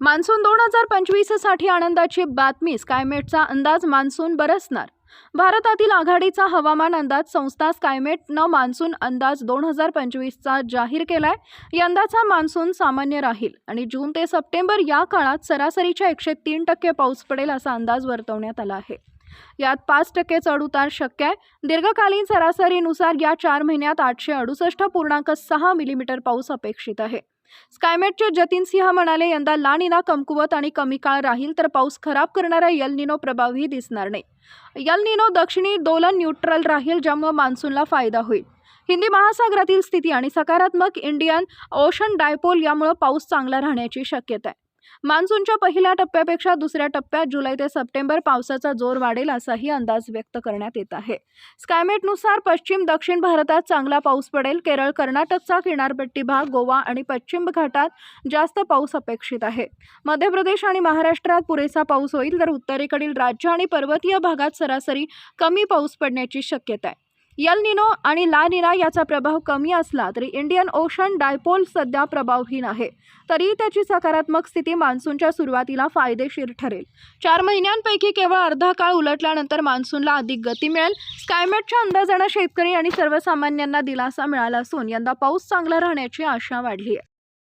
Monsoon दोन हजार पंचवीससाठी आनंदाची बातमी स्कायमेटचा अंदाज मान्सून बरसणार. भारतातील आघाडीचा हवामान अंदाज संस्था स्कायमेटनं मान्सून अंदाज दोन हजार पंचवीसचा जाहीर केलाय. यंदाचा मान्सून सामान्य राहील आणि जून ते सप्टेंबर या काळात सरासरीच्या एकशे तीन टक्के पाऊस पडेल असा अंदाज वर्तवण्यात आला आहे. यात पाच टक्के चढउतार शक्य आहे. दीर्घकालीन सरासरीनुसार या चार महिन्यात आठशे अडुसष्ट पूर्णांक सहा मिलीमीटर पाऊस अपेक्षित आहे. स्कायमेटचे जतीन सिंह म्हणाले यंदा लानिना कमकुवत आणि कमी काळ राहील तर पाऊस खराब करणारा यलनिनो प्रभावही दिसणार नाही. यलनिनो दक्षिणी दोलन न्यूट्रल राहील ज्यामुळे मान्सूनला फायदा होईल. हिंदी महासागरातील स्थिती आणि सकारात्मक इंडियन ओशन डायपोल यामुळे पाऊस चांगला राहण्याची शक्यता आहे. मान्सूनच्या पहिल्या टप्प्यापेक्षा दुसऱ्या टप्प्यात जुलै ते सप्टेंबर पावसाचा जोर वाढेल असाही अंदाज व्यक्त करण्यात येत आहे. स्कायमेटनुसार पश्चिम दक्षिण भारतात चांगला पाऊस पडेल. केरळ कर्नाटकचा किनारपट्टी भाग गोवा आणि पश्चिम घाटात जास्त पाऊस अपेक्षित आहे. मध्य प्रदेश आणि महाराष्ट्रात पुरेसा पाऊस होईल तर उत्तरेकडील राज्य आणि पर्वतीय भागात सरासरी कमी पाऊस पडण्याची शक्यता आहे. यल निनो आणि ला निना याचा प्रभाव कमी असला तरी इंडियन ओशन डायपोल सध्या प्रभावहीन आहे. तरी त्याची सकारात्मक स्थिती मान्सूनच्या सुरुवातीला फायदेशीर ठरेल. चार महिन्यांपैकी केवळ अर्धा काळ उलटल्यानंतर मान्सूनला अधिक गती मिळेल. स्कायमेटच्या अंदाजानं शेतकरी आणि सर्वसामान्यांना दिलासा मिळाला असून यंदा पाऊस चांगला राहण्याची आशा वाढली आहे.